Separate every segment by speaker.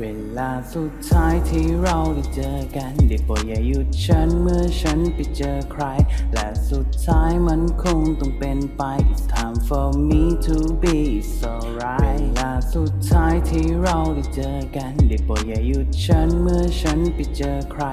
Speaker 1: เวลาสุดท้ายที่เราได้เจอกันได้โปรดอย่าหยุดฉันเมื่อฉันไปเจอใคร และสุดท้ายมันคงต้องเป็นไป It's time for me to be so right เวลาสุดท้ายที่เราได้เจอกันได้โปรดอย่าหยุดฉันเมื่อฉันไปเจอใคร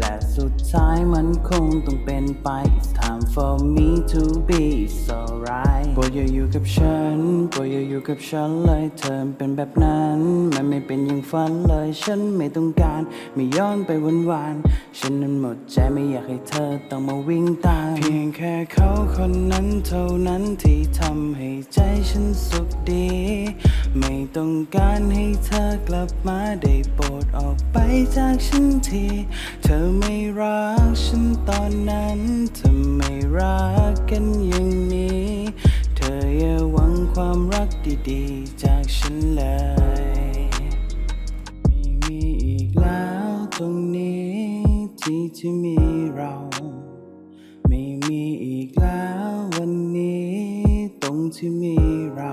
Speaker 1: และสุดท้ายมันคงต้องเป็นไป It's time for me to be so right โปรดอย่าอยู่กับฉันโปรดอย่าอยู่กับฉันเลยเธอเป็นแบบนั้นมันไม่เป็นอย่างฝันเลย ฉันไม่ต้องการ ไม่ย้อนไปวันวานๆฉันนั้นหมดใจไม่อยากให้เธอต้องมาวิ่งตาม เพียงแค่เขาคนนั้นเท่านั้นที่ทำให้ใจฉันสุขดี ไม่ต้องการให้เธอกลับมาได้โปรดออกไปจากฉันที เธอไม่รักฉันตอนนั้นเธอไม่รักกันอย่างนี้ เธออย่าหวังความรักดีๆ จากฉันเลย ที่มีเรา ไม่มีอีกแล้ววันนี้ ตรงที่มีเรา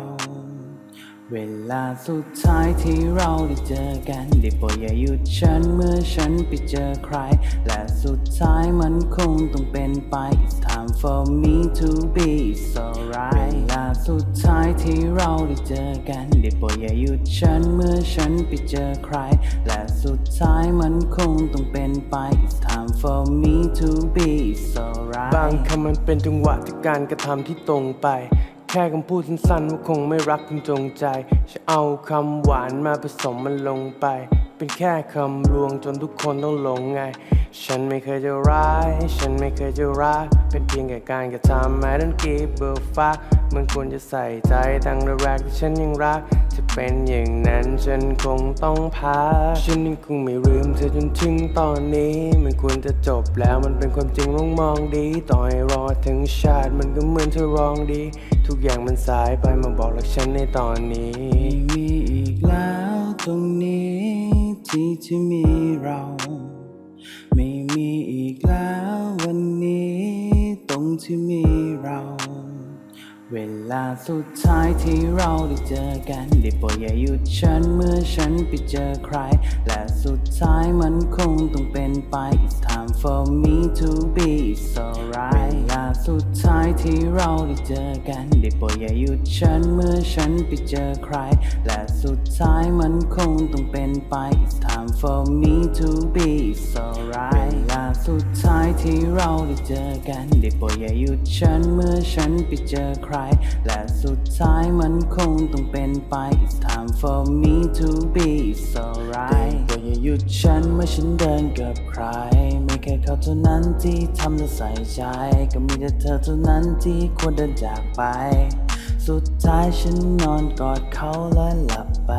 Speaker 1: เวลาสุดท้ายที่เราได้เจอกันได้โปรดอย่าหยุดฉันเมื่อฉันไปเจอใคร และสุดท้ายมันคงต้องเป็นไป It's time for me to be so right เวลา สุดท้ายที่เราได้เจอกันได้โปรดอย่าหยุดฉันเมื่อฉันไปเจอใคร และสุดท้ายมันคงต้องเป็นไป It's time for me to be so right
Speaker 2: บางคำมันเป็นจังหวะที่การกระทำที่ตรงไปแค่คำพูดสั้นๆว่าคงไม่รักคุณจงใจจะเอาคำหวานมาผสมมันลงไป เป็นแค่คำลวงจนทุกคนต้องหลงไง ฉันไม่เคยจะร้าย ฉันไม่เคยจะรัก เป็นเพียงแค่การกระทำ I don't give a fuck มันควรจะใส่ใจตั้งแต่แรกที่ฉันยังรัก จะเป็นอย่างนั้นฉันคงต้องพักฉันยังคงไม่ลืมเธอจนถึงตอนนี้ มันควรจะจบแล้วมันเป็นความจริงลองมองดี ต่อให้รอถึงชาติมันก็เหมือนเธอร้องดี ทุกอย่างมันสายไปมาบอกรักฉันในตอนนี้
Speaker 1: ไม่มีอีกแล้วตรงนี้ที่จะมีเรา ไม่มีอีกแล้ววันนี้ตรงที่มีเรา เวลาสุดท้ายที่เราได้เจอกันได้โปรดอย่าหยุดฉันเมื่อฉันไปเจอใคร และสุดท้ายมันคงต้องเป็นไป It's time for me to be so right สุดท้ายที่เราได้เจอกัน ได้โปรดอย่าหยุดฉันเมื่อฉันไปเจอใคร และสุดท้ายมันคงต้องเป็นไป It's time for me to be so right เวลาสุดท้ายที่เราได้เจอกัน ได้โปรดอย่าหยุดฉันเมื่อฉันไปเจอใคร และสุดท้ายมันคงต้องเป็นไป It's time for me to be so right อย่าหยุดฉันเมื่อฉันเดินกับใคร ไม่แค่เขาเท่านั้นที่ทำและใส่ใจ ก็มีแต่เธอเท่านั้นที่ควรเดินจากไป สุดท้ายฉันนอนกอดเขาและหลับไป